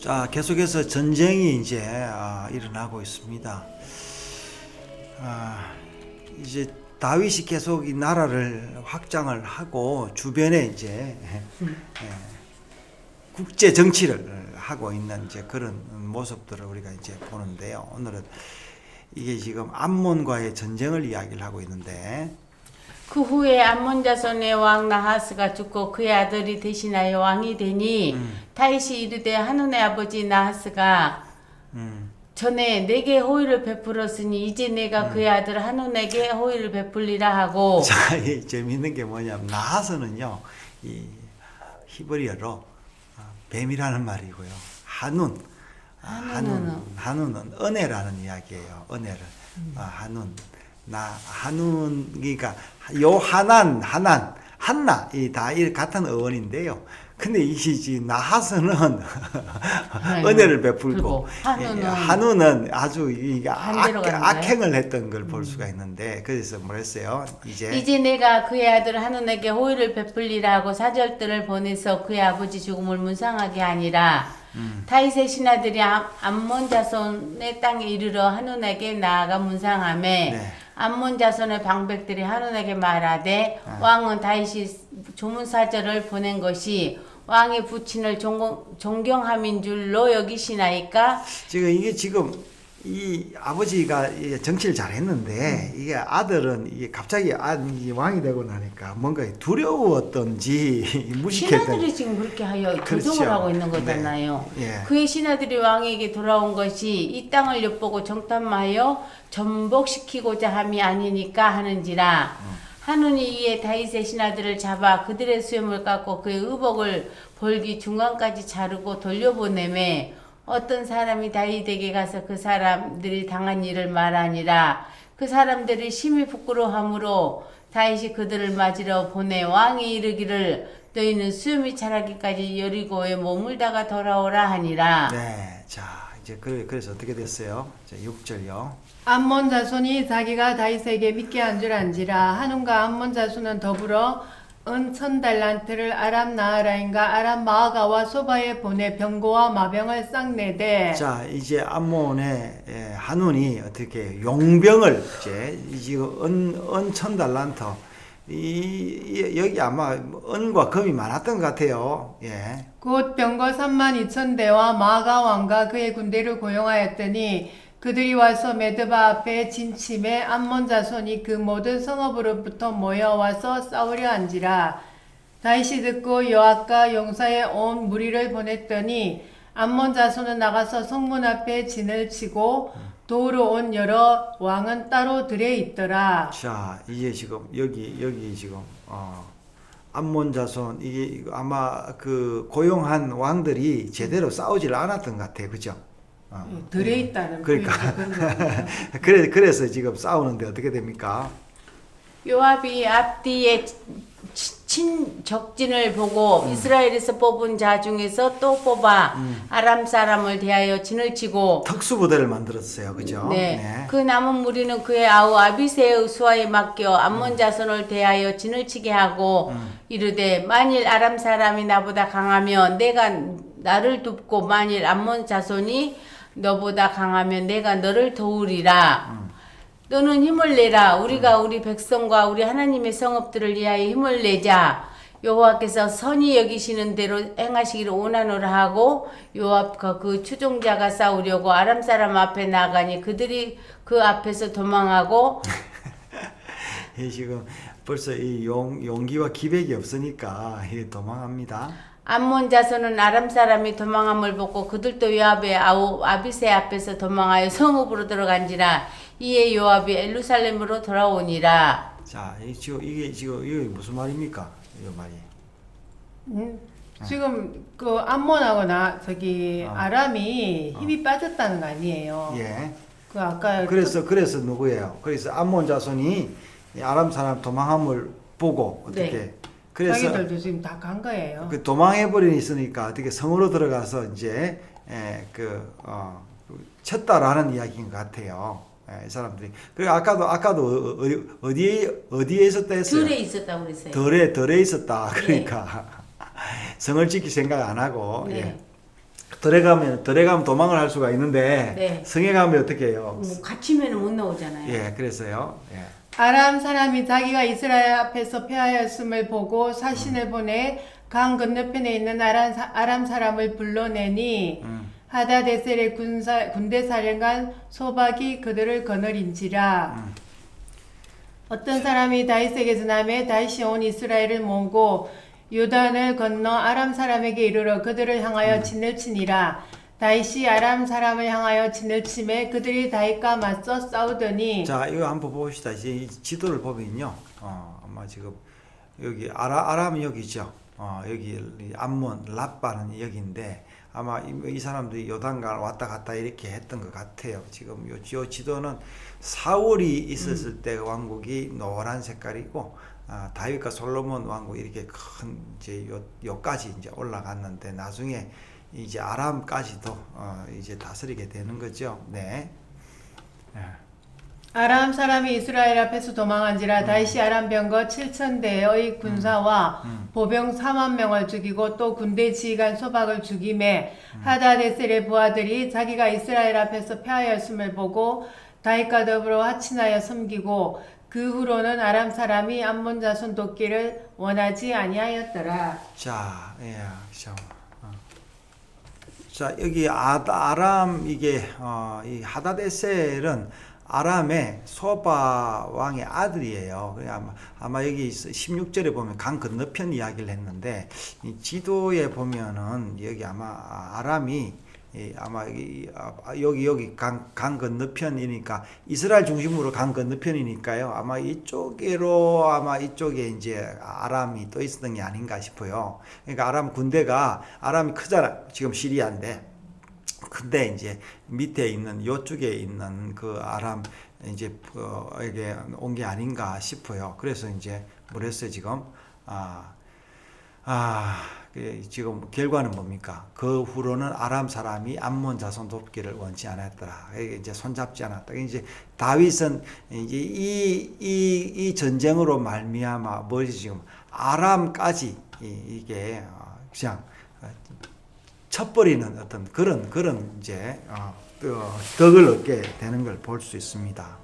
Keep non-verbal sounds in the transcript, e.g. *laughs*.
자, 계속해서 전쟁이 이제 아, 일어나고 있습니다. 아, 이제 다윗이 계속 이 나라를 확장을 하고 주변에 이제 예, 국제 정치를 하고 있는 이제 그런 모습들을 우리가 이제 보는데요. 오늘은 이게 지금 암몬과의 전쟁을 이야기를 하고 있는데 그 후에 암몬 자손의 왕 나하스가 죽고 그의 아들이 대신하여 왕이 되니 다윗이 이르되 한운의 아버지 나하스가 음, 전에 내게 호의를 베풀었으니 이제 내가 그의 아들 한운에게 호의를 베풀리라 하고 *laughs* 자, 이 재미있는 게 뭐냐면 나하스는요, 이 히브리어로 어, 뱀이라는 말이고요. 한운, 아, 한운, 한운은 은혜라는 이야기예요. 은혜를. 아, 한운, 나 한운 그러니까 요 하난, 하난, 한나 이다이 같은 어원인데요. 근데 이시지 나하스는 *laughs* 은혜를 베풀고 한우는 예, 한우는 아주 이게 반대로 악? 악행을 했던 걸볼 수가 있는데 그래서 뭐랬어요? 이제 이제 내가 그의 아들 한운에게 호의를 베풀리라 하고 사절들을 보내서 그의 아버지 죽음을 문상하게 하니라 음. 다윗의 신하들이 암- 암몬 자손의 땅에 이르러 한운에게 나아가 문상함에 네. 암몬 자손의 방백들이 한운에게 말하되 아. 왕은 다윗이 조문 사절을 보낸 것이 왕의 부친을 존경, 존경함인 줄로 여기시나이까 지금 이게 지금 이 아버지가 이 정치를 잘했는데 이게 아들은 이게 갑자기 아, 이 왕이 되고 나니까 뭔가 두려웠던지 *laughs* 무식했던 신하들이 지금 그렇게 하여 그렇죠. 하고 있는 거잖아요. 네. 예. 그의 신하들이 왕에게 돌아온 것이 이 땅을 엿보고 정탐하여 전복시키고자 함이 아니니까 하는지라. 하느니 이에 다윗의 신하들을 잡아 그들의 수염을 깎고 그의 의복을 볼기 중간까지 자르고 돌려보내매 어떤 사람이 다윗에게 가서 그 사람들이 당한 일을 말하니라 그 사람들이 심히 부끄러워하므로 다윗이 그들을 맞으러 보내 왕이 이르기를 너희는 수염이 자라기까지 여리고에 머물다가 돌아오라 하니라 네. 자, 이제 그, 그래서 어떻게 됐어요? 자, 6절요. 암몬 자손이 자기가 다윗에게 믿게 한 줄 안지라 한운과 암몬 자손은 더불어 은 천 달란트를 아람 나하라인가 아람 마아가와 소바에 보내 병고와 마병을 싹내되 자, 이제 암몬의 예, 한운이 어떻게 용병을 이제 지금 은, 은천 달란터 이, 이 여기 아마 은과 금이 많았던 것 같아요. 예. 곧 병거 3만 2천 대와 마아가 왕과 그의 군대를 고용하였더니 그들이 와서 메드바 앞에 진침에 암몬 자손이 그 모든 성읍으로부터 모여와서 싸우려 한지라 다윗이 듣고 여호와과 용사의 온 무리를 보냈더니 암몬 자손은 나가서 성문 앞에 진을 치고 도우러 온 여러 왕은 따로 들에 있더라. 자, 이제 지금 여기 여기 지금 어 암몬 자손 이게 아마 그 고용한 왕들이 제대로 싸우질 않았던 것 같아요. 그죠? 어. 들에 있다는 그러니까. *laughs* 그래 그래서 지금 싸우는데 어떻게 됩니까? 요압이 앞뒤에 치- 친 적진을 보고 이스라엘에서 뽑은 자 중에서 또 뽑아 아람 사람을 대하여 진을 치고 특수부대를 만들었어요. 그죠? 네. 그 남은 무리는 그의 아우 아비세의 수하에 맡겨 암몬 자손을 대하여 진을 치게 하고 이르되 만일 아람 사람이 나보다 강하면 내가 나를 돕고 만일 암몬 자손이 너보다 강하면 내가 너를 도우리라. 너는 힘을 내라. 우리가 우리 백성과 우리 하나님의 성읍들을 위하여 힘을 내자. 여호와께서 선히 여기시는 대로 행하시기를 원하노라 하고 요압과 그 추종자가 싸우려고 아람 사람 앞에 나가니 그들이 그 앞에서 도망하고 *laughs* 이 지금 벌써 이 용, 용기와 기백이 없으니까 이 도망합니다. 암몬 자손은 아람 사람이 도망함을 보고 그들도 요압의 아우 아비세 앞에서 도망하여 성읍으로 들어간지라 이에 요압이 엘루살렘으로 돌아오니라. 자, 이 지금 이게 지금 이게 무슨 말입니까? 이 말이. 음, 지금 그 암몬하고 나 저기 어. 아람이 힘이 빠졌다는 거 아니에요? 예. 그 아까 그래서 그래서 누구예요? 그래서 암몬 자손이 이 아람 사람 도망함을 보고 어떻게 네. 그래서 자기들도 지금 다 간 거예요. 그 도망해 버리 있으니까 어떻게 성으로 들어가서 이제 에, 그 어, 쳤다라는 이야기인 것 같아요. 예, 이 사람들이 그리고 아까도 아까도 어 디 어디에 어디에 있었다 했어요? 들에 있었다고 그랬어요. 덜에 덜에 있었다. 그러니까 *laughs* 성을 지킬 생각 안 하고 네. 예. 들에 가면 들에 가면 도망을 할 수가 있는데 네. 성에 가면 어떻게 해요? 뭐 갇히면 못 나오잖아요. 예, 그래서요. 예. 아람 사람이 자기가 이스라엘 앞에서 패하였음을 보고 사신을 보내 강 건너편에 있는 아람, 사, 아람 사람을 불러내니 음. 하다데셀의 군사, 군대 사령관 소박이 그들을 거느린지라 음. 어떤 사람이 다윗에게서 남해 다윗이 온 이스라엘을 모으고 요단을 건너 아람 사람에게 이르러 그들을 향하여 음. 진을 치니라 다윗이 아람 사람을 향하여 진을 치매 그들이 다윗과 맞서 싸우더니 자, 이거 한번 봅시다. 이제 이 지도를 보면요. 어, 아마 지금 여기 아라, 아람 여기죠. 어, 여기 이 암몬, 라빠는 여기인데 아마 이, 이 사람들이 요단강 왔다 갔다 이렇게 했던 것 같아요. 지금 요, 요 지도는 사울이 있었을 때 왕국이 노란 색깔이고 아, 다윗과 솔로몬 왕국 이렇게 큰 이제 요 요까지 이제 올라갔는데 나중에 이제 아람까지도 어, 이제 다스리게 되는 거죠. 네. 예. 아람 사람이 이스라엘 앞에서 음. 도망한지라 다윗이 아람 병거 7천 대의 군사와 음. 보병 4만 명을 죽이고 또 군대 지휘관 소박을 죽임에 음. 하다데셀의 부하들이 자기가 이스라엘 앞에서 패하였음을 보고 다윗과 더불어 하친하여 섬기고 그 후로는 아람 사람이 암몬 자손 돕기를 원하지 아니하였더라. 자, 예, 자, 어. 자 여기 아, 아람 이게 어, 이 하다데셀은 아람의 소바 왕의 아들이에요. 아마, 아마 여기 16절에 보면 강 건너편 이야기를 했는데 이 지도에 보면은 여기 아마 아람이 이 아마 여기 아, 여기 여기 강, 강 건너편이니까 이스라엘 중심으로 강 건너편이니까요. 아마 이쪽으로 아마 이쪽에 이제 아람이 또 있었던 게 아닌가 싶어요. 그러니까 아람 군대가 아람이 크잖아. 지금 시리아인데. 근데 이제 밑에 있는 요쪽에 있는 그 아람 이제 그에게 온 게 아닌가 싶어요. 그래서 이제 뭐랬어요 지금 아 아, 그 지금 결과는 뭡니까? 그 후로는 아람 사람이 암몬 자손 돕기를 원치 않았더라. 이제 손잡지 않았다. 이제 다윗은 이제 이, 이, 이 전쟁으로 말미암아 뭐지 지금 아람까지 이게 어, 그냥 쳐버리는 어떤 그런 그런 이제 어, 덕을 얻게 되는 걸 볼 수 있습니다.